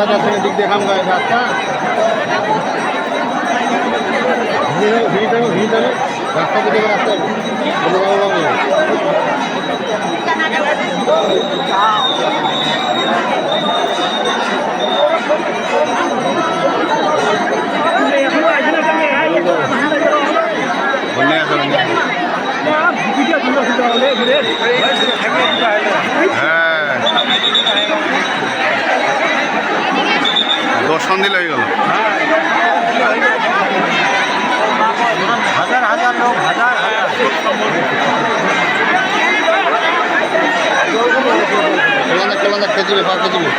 দেখা যাচ্ছে এদিক দিয়ে খাম গায়ে রাস্তা রাস্তা কোথায় রাস্তা হ্যাঁ সন্ধিল হয়ে গেল। হাজার হাজার লোক হাজার কেলানা খেজুরে বা খেজুরে